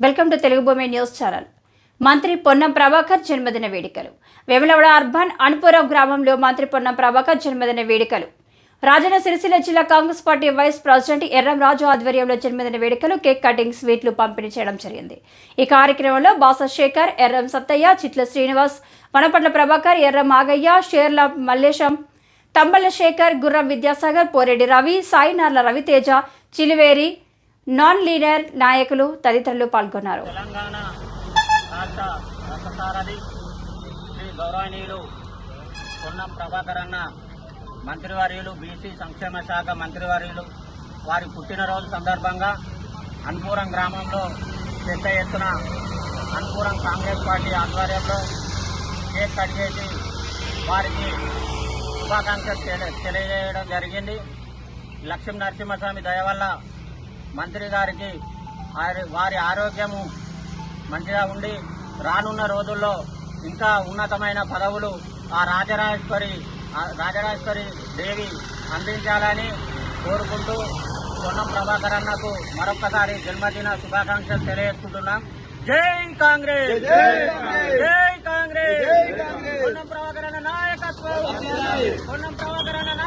Welcome to Telugu భూమి news channel. మంత్రి పొన్నం ప్రభాకర్ జన్మదిన వేడుకలు. వెమలవడ అర్బన్ అనుపురం గ్రామంలో మంత్రి పొన్నం ప్రభాకర్ జన్మదిన వేడుకలు. రాజన్న సిరిసిల్ల జిల్లా Congress party vice president Erramraju ఆధ్వర్యంలో జన్మదిన వేడుకలు కేక్ కటింగ్ స్వీట్లు పంపిణీ చేయడం జరిగింది. ఈ కార్యక్రమంలో బాస శేఖర్ ఎర్రం సత్తయ్య చిట్ల శ్రీనివాస్ వనపట్ల ప్రభాకర్ ఎర్రం ఆగయ్య షేర్ల మల్లేశం తంబల శేఖర్ గుర్రం విద్యాసాగర్ పోరెడ్డి రవి సాయినార్ల రవితేజ చిలివేరి నాన్ లీడర్ నాయకులు తదితరులు పాల్గొన్నారు. తెలంగాణ ప్రభాకర్ అన్న మంత్రివర్యులు బీసీ సంక్షేమ శాఖ మంత్రివర్యులు వారి పుట్టినరోజు సందర్భంగా అన్పూరం గ్రామంలో పెద్ద ఎత్తున అన్పూరం కాంగ్రెస్ పార్టీ ఆధ్వర్యంలో కేక్ కట్ చేసి వారికి శుభాకాంక్షలు తెలి- తెలియజేయడం జరిగింది. లక్ష్మీ నరసింహస్వామి దయ వల్ల మంత్రి గారికి వారి- వారి ఆరోగ్యము మంచిగా ఉండి రానున్న రోజుల్లో ఇంకా ఉన్నతమైన పదవులు ఆ రాజరాజేశ్వరి రాజరాజేశ్వరి దేవి అందించాలని కోరుకుంటూ పొన్నం ప్రభాకర్ అన్నకు మరొక్కసారి జన్మదిన శుభాకాంక్షలు తెలియజేసుకుంటున్నాం. జై కాంగ్రెస్! జై Pagkakaroon na ng